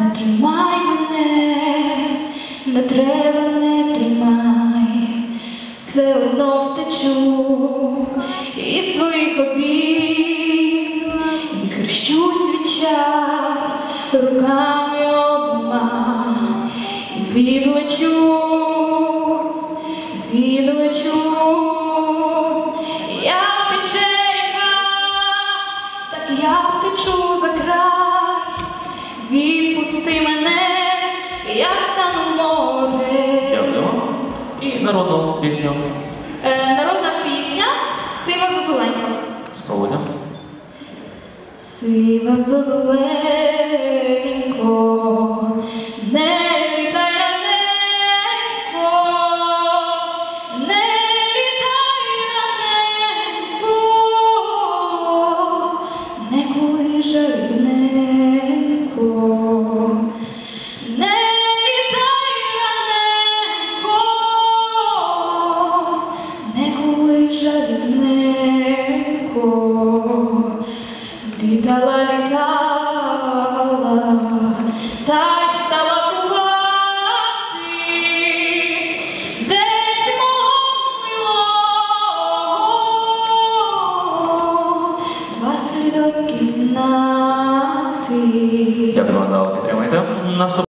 Не тримай мене, не треба, не тримай, все одно втечу із твоїх обійм, відхрещусь від чар руками обома і відлечу, відлечу, я втече так я втечу за край, відпусти мене, я стану море. Дякуємо. І народну пісню Е, народна пісня Сива Зозуленька. спробуйте. Сива Зозуленько, не літай раненько, не літай раненько, не коли жалібненько, Літала, літала, та й стала бувати, десь мило, два слідоки знати. Дякуємо за підтримуйте. Наступ